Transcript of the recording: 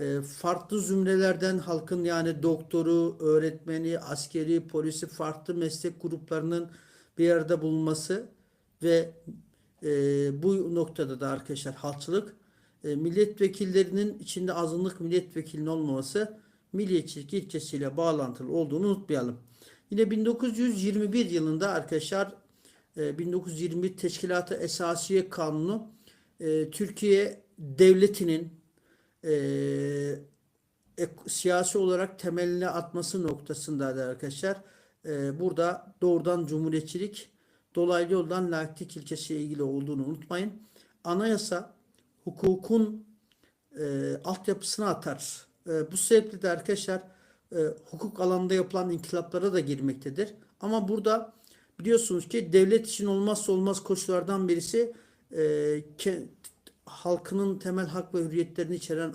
e, farklı zümrelerden halkın yani doktoru, öğretmeni, askeri, polisi farklı meslek gruplarının bir arada bulunması ve e, bu noktada da arkadaşlar halkçılık e, milletvekillerinin içinde azınlık milletvekilinin olmaması milliyetçilik ilkesiyle bağlantılı olduğunu unutmayalım. Yine 1921 yılında arkadaşlar e, 1921 Teşkilat-ı Esasiye Kanunu e, Türkiye devletinin e, siyasi olarak temeline atması noktasındaydı arkadaşlar. E, burada doğrudan cumhuriyetçilik dolaylı yoldan laiklik ilkesiyle ilgili olduğunu unutmayın. Anayasa hukukun e, altyapısını atar. E, bu sebeple de arkadaşlar e, hukuk alanında yapılan inkılaplara da girmektedir. Ama burada biliyorsunuz ki devlet için olmazsa olmaz koşullardan birisi e, halkının temel hak ve hürriyetlerini içeren